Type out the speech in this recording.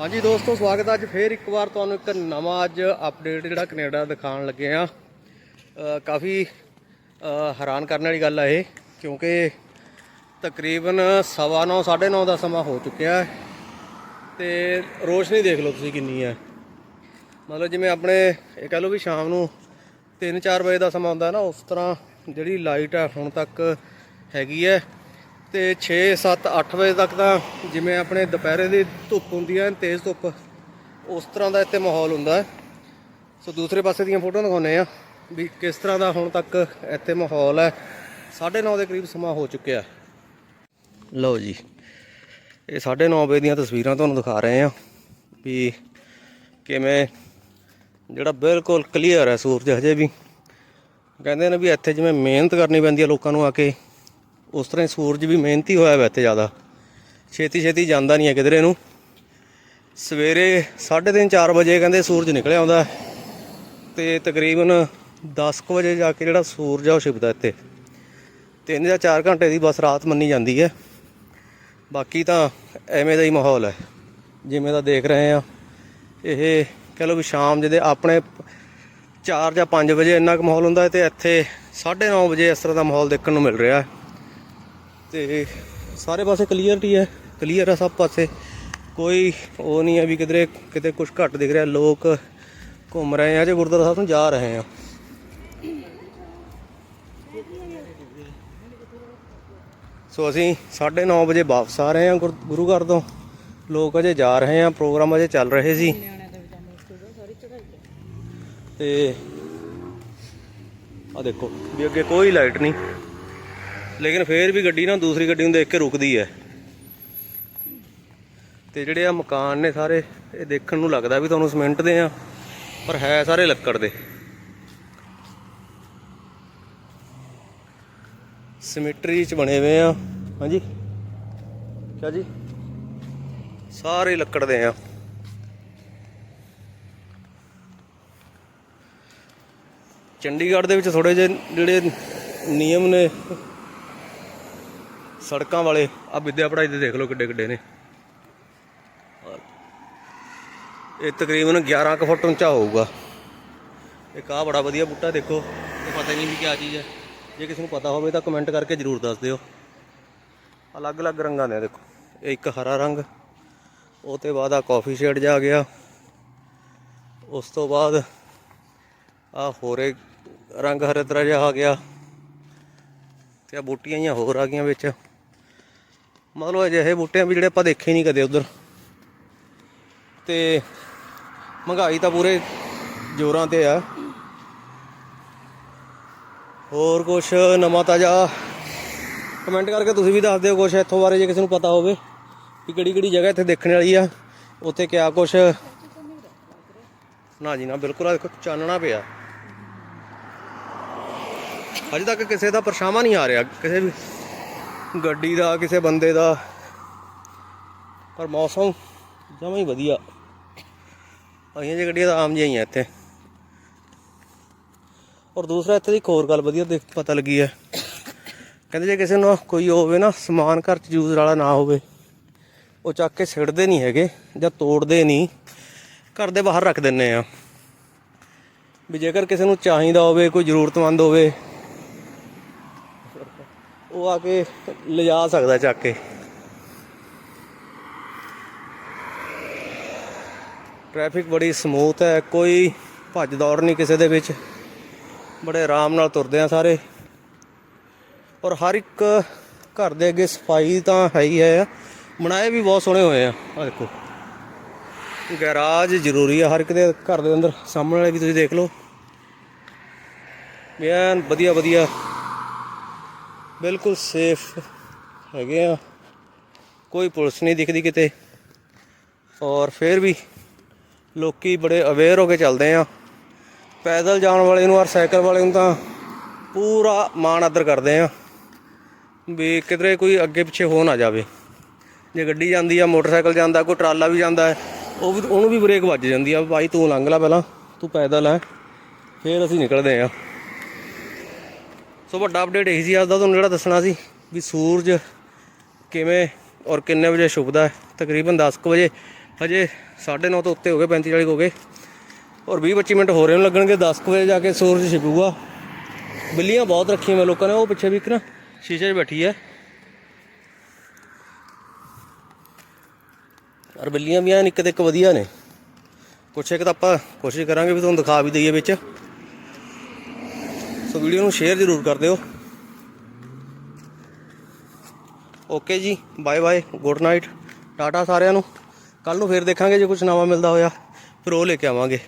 ਹਾਂਜੀ ਦੋਸਤੋ, ਸਵਾਗਤ ਹੈ ਅੱਜ ਫੇਰ ਇੱਕ ਵਾਰ ਤੁਹਾਨੂੰ ਇੱਕ ਨਵਾਂ ਅੱਜ ਅਪਡੇਟ ਜਿਹੜਾ ਕੈਨੇਡਾ ਦਿਖਾਉਣ ਲੱਗੇ ਆ ਕਾਫੀ ਹੈਰਾਨ ਕਰਨ ਵਾਲੀ ਗੱਲ ਆ ਇਹ, ਕਿਉਂਕਿ ਤਕਰੀਬਨ ਸਵਾ ਨੌ 9:30 ਦਾ ਸਮਾਂ ਹੋ ਚੁੱਕਿਆ ਹੈ ਤੇ ਰੋਸ਼ਨੀ ਦੇਖ ਲਓ ਤੁਸੀਂ ਕਿੰਨੀ ਹੈ। ਮਤਲਬ ਜਿਵੇਂ ਆਪਣੇ, ਇਹ ਕਹ ਲਓ ਵੀ ਸ਼ਾਮ ਨੂੰ 3-4 ਵਜੇ ਦਾ ਸਮਾਂ ਹੁੰਦਾ ਨਾ, ਉਸ ਤਰ੍ਹਾਂ ਜਿਹੜੀ ਲਾਈਟ ਆ ਹੁਣ ਤੱਕ ਹੈਗੀ ਹੈ। ਤੇ 6 7 8 ਵਜੇ ਤੱਕ ਤਾਂ ਜਿਵੇਂ ਆਪਣੇ ਦੁਪਹਿਰੇ ਦੀ ਧੁੱਪ ਹੁੰਦੀ ਹੈ, ਤੇਜ਼ ਧੁੱਪ, ਉਸ ਤਰ੍ਹਾਂ ਦਾ ਇੱਥੇ ਮਾਹੌਲ ਹੁੰਦਾ ਹੈ। ਸੋ ਦੂਸਰੇ ਪਾਸੇ ਦੀਆਂ ਫੋਟੋਆਂ ਦਿਖਾਉਂਦੇ ਆ ਵੀ ਕਿਸ ਤਰ੍ਹਾਂ ਦਾ ਹੁਣ ਤੱਕ ਇੱਥੇ ਮਾਹੌਲ ਹੈ। 9:30 ਦੇ ਕਰੀਬ ਸਮਾਂ ਹੋ ਚੁੱਕਿਆ ਲਓ ਜੀ, ਇਹ 9:30 ਵਜੇ ਦੀਆਂ ਤਸਵੀਰਾਂ ਤੁਹਾਨੂੰ ਦਿਖਾ ਰਹੇ ਆ ਵੀ ਕਿਵੇਂ ਜਿਹੜਾ ਬਿਲਕੁਲ ਕਲੀਅਰ ਹੈ ਸੂਰਜ ਹਜੇ ਵੀ। ਕਹਿੰਦੇ ਨੇ ਵੀ ਇੱਥੇ ਜਿਵੇਂ ਮਿਹਨਤ ਕਰਨੀ ਪੈਂਦੀ ਹੈ ਲੋਕਾਂ ਨੂੰ ਆ ਕੇ। ਉਸ ਤਰ੍ਹਾਂ ਹੀ ਸੂਰਜ ਵੀ ਮਿਹਨਤੀ ਹੋਇਆ ਵਾ ਇੱਥੇ ਜ਼ਿਆਦਾ। ਛੇਤੀ ਛੇਤੀ ਜਾਂਦਾ ਨਹੀਂ ਹੈ ਕਿਧਰੇ ਨੂੰ। ਸਵੇਰੇ 3:30 4 ਵਜੇ ਕਹਿੰਦੇ ਸੂਰਜ ਨਿਕਲ ਆਉਂਦਾ ਹੈ। ਤੇ ਤਕਰੀਬਨ 10 ਕੁ ਵਜੇ ਜਾ ਕੇ ਜਿਹੜਾ ਸੂਰਜ ਆ ਉਹ ਛਿਪਦਾ ਇੱਥੇ। ਤਿੰਨ ਜਾਂ ਚਾਰ ਘੰਟੇ ਦੀ ਬਸ ਰਾਤ ਮੰਨੀ ਜਾਂਦੀ ਹੈ। ਬਾਕੀ ਤਾਂ ਐਵੇਂ ਦਾ ਹੀ ਮਾਹੌਲ ਹੈ। ਜਿਵੇਂ ਦਾ ਦੇਖ ਰਹੇ ਆ ਇਹ ਕਹ ਲਓ ਵੀ ਸ਼ਾਮ ਜਿਹਦੇ ਆਪਣੇ 4 ਜਾਂ 5 ਵਜੇ ਇੰਨਾ ਕੁ ਮਾਹੌਲ ਹੁੰਦਾ ਹੈ ਤੇ ਇੱਥੇ 9:30 ਵਜੇ ਇਸ ਤਰ੍ਹਾਂ ਦਾ ਮਾਹੌਲ ਦੇਖਣ ਨੂੰ ਮਿਲ ਰਿਹਾ ਹੈ। ਤੇ ਸਾਰੇ ਪਾਸੇ ਕਲੀਅਰਟੀ ਹੈ ਕਲੀਅਰ ਹੈ ਸਭ ਪਾਸੇ। ਕੋਈ ਉਹ ਨਹੀਂ ਹੈ ਵੀ ਕਿਧਰੇ, ਕਿਤੇ ਕੁਝ ਘੱਟ ਦਿਖ ਰਿਹਾ, ਲੋਕ ਘੁੰਮ ਰਹੇ ਆ, ਜੇ ਗੁਰਦੁਆਰਾ ਸਾਹਿਬ ਨੂੰ ਜਾ ਰਹੇ ਆ। ਸੋ ਅਸੀਂ 9:30 ਵਜੇ ਵਾਪਸ ਆ ਰਹੇ ਹਾਂ ਗੁਰ- ਗੁਰੂ ਘਰ ਤੋਂ। ਲੋਕ ਅਜੇ ਜਾ ਰਹੇ ਆ, ਪ੍ਰੋਗਰਾਮ ਅਜੇ ਚੱਲ ਰਹੇ ਸੀ। ਤੇ ਆ ਦੇਖੋ, ਵੀ ਅੱਗੇ ਕੋਈ ਲਾਈਟ ਨਹੀਂ। ਲੇਕਿਨ ਫੇਰ ਵੀ ਗੱਡੀ ਨਾ ਦੂਸਰੀ ਗੱਡੀ ਨੂੰ ਦੇਖ ਕੇ ਰੁਕਦੀ ਹੈ ਤੇ ਜਿਹੜੇ ਆ ਮਕਾਨ ਨੇ ਸਾਰੇ, ਇਹ ਦੇਖਣ ਨੂੰ ਲੱਗਦਾ ਵੀ ਤੁਹਾਨੂੰ ਸਿਮੈਂਟ ਦੇ ਆ, ਪਰ ਹੈ ਸਾਰੇ ਲੱਕੜ ਦੇ। ਸਿਮੈਟਰੀ ਚ ਬਣੇ ਹੋਏ ਆ। ਹਾਂਜੀ? ਕਿਆ ਜੀ? ਸਾਰੇ ਲੱਕੜ ਦੇ ਆ। ਚੰਡੀਗੜ੍ਹ ਦੇ ਵਿੱਚ ਥੋੜੇ ਜਿਹੇ ਜਿਹੜੇ ਨਿਯਮ ਨੇ ਸੜਕਾਂ ਵਾਲੇ। ਆ ਵਿਦਿਆ ਪੜਾਈ ਦੇ ਦੇਖ ਲਓ ਕਿੱਡੇ ਕਿੱਡੇ ਨੇ। ਇਹ ਤਕਰੀਬਨ 11 ਕੁ ਫੁੱਟ ਉੱਚਾ ਹੋਊਗਾ। ਇੱਕ ਆ ਬੜਾ ਵਧੀਆ ਬੂਟਾ ਦੇਖੋ। ਇਹ ਪਤਾ ਨਹੀਂ ਵੀ ਕੀ ਚੀਜ਼ ਹੈ। ਜੇ ਕਿਸੇ ਨੂੰ ਪਤਾ ਹੋਵੇ ਤਾਂ ਕਮੈਂਟ ਕਰਕੇ ਜਰੂਰ ਦੱਸ ਦਿਓ। ਅਲੱਗ-ਅਲੱਗ ਰੰਗਾਂ ਦੇ ਦੇਖੋ। ਇਹ ਇੱਕ ਹਰਾ ਰੰਗ। ਉਹ ਤੇ ਬਾਅਦ ਆ ਕਾਫੀ ਸ਼ੇਡ ਜਾ ਆ ਗਿਆ। ਉਸ ਤੋਂ ਬਾਅਦ ਆ ਹੋਰੇ ਰੰਗ ਹਰੇ ਤਰ੍ਹਾਂ ਜਿਹਾ ਆ ਗਿਆ। ਤੇ ਆ ਬੂਟੀਆਂ ਹੀ ਹੋਰ ਆ ਗਈਆਂ ਵਿੱਚ। ਮਤਲਬ ਅਜਿਹੇ ਬੂਟੇ ਆ ਵੀ ਜਿਹੜੇ ਆਪਾਂ ਦੇਖੇ ਨਹੀਂ ਕਦੇ ਉਧਰ। ਤੇ ਮਹਿੰਗਾਈ ਤਾਂ ਪੂਰੇ ਜ਼ੋਰਾਂ ਤੇ ਆ। ਹੋਰ ਕੁਛ ਨਵਾਂ ਤਾਜ਼ਾ ਕਮੈਂਟ ਕਰਕੇ ਤੁਸੀਂ ਵੀ ਦੱਸ ਦਿਓ ਕੁਛ ਇੱਥੋਂ ਬਾਰੇ ਜੇ ਕਿਸੇ ਨੂੰ ਪਤਾ ਹੋਵੇ ਕਿ ਕਿਹੜੀ ਕਿਹੜੀ ਜਗ੍ਹਾ ਇੱਥੇ ਦੇਖਣ ਵਾਲੀ ਆ। ਉੱਥੇ ਕਿਆ ਕੁਛ। ਨਾ ਜੀ ਨਾ, ਬਿਲਕੁਲ ਆ ਦੇਖੋ, ਚਾਨਣਾ ਪਿਆ। ਅਜੇ ਤੱਕ ਕਿਸੇ ਦਾ ਪਰਛਾਵਾਂ ਨਹੀਂ ਆ ਰਿਹਾ, ਕਿਸੇ ਵੀ। ਗੱਡੀ ਦਾ, ਕਿਸੇ ਬੰਦੇ ਦਾ। ਪਰ ਮੌਸਮ ਜਮਾਂ ਹੀ ਵਧੀਆ। ਆਈਆਂ ਜੇ ਗੱਡੀਆਂ ਤਾਂ ਆਮ ਜਿਹੀਆਂ ਹੀ ਆ ਇੱਥੇ। ਔਰ ਦੂਸਰਾ, ਇੱਥੇ ਦੀ ਇੱਕ ਹੋਰ ਗੱਲ ਵਧੀਆ, ਦੇਖ ਪਤਾ ਲੱਗੀ ਹੈ। ਕਹਿੰਦੇ ਜੇ ਕਿਸੇ ਨੂੰ ਕੋਈ ਹੋਵੇ ਨਾ, ਸਮਾਨ ਘਰ ਚ ਯੂਜ਼ ਵਾਲਾ ਨਾ ਹੋਵੇ, ਉਹ ਚੱਕ ਕੇ ਸਿੜਦੇ ਨਹੀਂ ਹੈਗੇ ਜਾਂ ਤੋੜਦੇ ਨਹੀਂ, ਘਰ ਦੇ ਬਾਹਰ ਰੱਖ ਦਿੰਨੇ ਆ। ਵੀ ਜੇਕਰ ਕਿਸੇ ਨੂੰ ਚਾਹੀਦਾ ਹੋਵੇ, ਕੋਈ ਜ਼ਰੂਰਤਮੰਦ ਹੋਵੇ ਉਹ ਆ ਕੇ ਲਿਜਾ ਸਕਦਾ ਚੱਕ ਕੇ। ਟ੍ਰੈਫਿਕ ਬੜੀ ਸਮੂਥ ਹੈ, ਕੋਈ ਭੱਜ ਦੌੜ ਨਹੀਂ ਕਿਸੇ ਦੇ ਵਿੱਚ। ਬੜੇ ਆਰਾਮ ਨਾਲ ਤੁਰਦੇ ਆ ਸਾਰੇ। ਔਰ ਹਰ ਇੱਕ ਘਰ ਦੇ ਅੱਗੇ ਸਫ਼ਾਈ ਤਾਂ ਹੈ ਹੀ ਹੈ। ਬਣਾਏ ਵੀ ਬਹੁਤ ਸੋਹਣੇ ਹੋਏ ਆ। ਆ ਦੇਖੋ। ਗੈਰਾਜ ਜ਼ਰੂਰੀ ਆ ਹਰ ਇੱਕ ਦੇ ਘਰ ਦੇ ਅੰਦਰ। ਸਾਹਮਣੇ ਵਾਲੇ ਵੀ ਤੁਸੀਂ ਦੇਖ ਲਓ। ਵੀ ਵਧੀਆ ਵਧੀਆ ਬਿਲਕੁਲ ਸੇਫ ਹੈਗੇ ਆ। ਕੋਈ ਪੁਲਿਸ ਨਹੀਂ ਦਿਖਦੀ ਕਿਤੇ। ਔਰ ਫਿਰ ਵੀ ਲੋਕੀ ਬੜੇ ਅਵੇਅਰ ਹੋ ਕੇ ਚੱਲਦੇ ਆ। ਪੈਦਲ ਜਾਣ ਵਾਲੇ ਨੂੰ ਔਰ ਸਾਈਕਲ ਵਾਲੇ ਨੂੰ ਤਾਂ ਪੂਰਾ ਮਾਣ ਆਦਰ ਕਰਦੇ ਆ। ਵੀ ਕਿਧਰੇ ਕੋਈ ਅੱਗੇ ਪਿੱਛੇ ਹੋ ਨਾ ਜਾਵੇ। ਜੇ ਗੱਡੀ ਜਾਂਦੀ ਆ ਮੋਟਰਸਾਈਕਲ ਜਾਂਦਾ ਕੋਈ ਟਰਾਲਾ ਵੀ ਜਾਂਦਾ ਹੈ, ਉਹ ਵੀ ਉਹਨੂੰ ਵੀ ਬ੍ਰੇਕ ਵੱਜ ਜਾਂਦੀ ਆ। ਭਾਈ ਤੂੰ ਲੰਘ ਲੈ ਪਹਿਲਾਂ ਤੂੰ ਪੈਦਲ ਆ। ਫਿਰ ਅਸੀਂ ਨਿਕਲਦੇ ਆ। ਸੋ ਵੱਡਾ ਅਪਡੇਟ ਇਹੀ ਸੀ ਅੱਜ ਦਾ ਤੁਹਾਨੂੰ ਜਿਹੜਾ ਦੱਸਣਾ ਸੀ ਵੀ ਸੂਰਜ ਕਿਵੇਂ ਔਰ ਕਿੰਨੇ ਵਜੇ ਛੁਪਦਾ ਹੈ। ਤਕਰੀਬਨ 10 ਕੁ ਵਜੇ, ਹਜੇ 9:30 ਤੋਂ ਉੱਤੇ ਹੋ ਗਏ 35 40 ਹੋ ਗਏ। ਔਰ 20 25 ਮਿੰਟ ਹੋ ਰਹੇ ਨੂੰ ਲੱਗਣਗੇ 10 ਕੁ ਵਜੇ ਜਾ ਕੇ ਸੂਰਜ ਛਿਪੂਗਾ। ਬਿੱਲੀਆਂ ਬਹੁਤ ਰੱਖੀਆਂ ਮੈਂ ਲੋਕਾਂ ਨੇ, ਉਹ ਪਿੱਛੇ ਵੀ ਇੱਕ ਨਾ ਸ਼ੀਸ਼ੇ 'ਚ ਬੈਠੀ ਹੈ। ਔਰ ਬਿੱਲੀਆਂ ਵੀ ਐਨ ਇੱਕ ਤੇ ਇੱਕ ਵਧੀਆ ਨੇ। ਕੁਛ ਇੱਕ ਤਾਂ ਆਪਾਂ ਕੋਸ਼ਿਸ਼ ਕਰਾਂਗੇ ਵੀ ਤੁਹਾਨੂੰ ਦਿਖਾ ਵੀ ਦਈਏ ਵਿੱਚ। ਸੋ ਵੀਡੀਓ ਨੂੰ ਸ਼ੇਅਰ ਜ਼ਰੂਰ ਕਰ ਦਿਓ। ਓਕੇ ਜੀ, bye bye, good night, tata ਸਾਰਿਆਂ ਨੂੰ। ਕੱਲ ਨੂੰ ਫੇਰ ਦੇਖਾਂਗੇ ਜੇ ਕੁਝ ਨਵਾਂ ਮਿਲਦਾ ਹੋਇਆ, ਫਿਰ ਉਹ ਲੈ ਕੇ ਆਵਾਂਗੇ।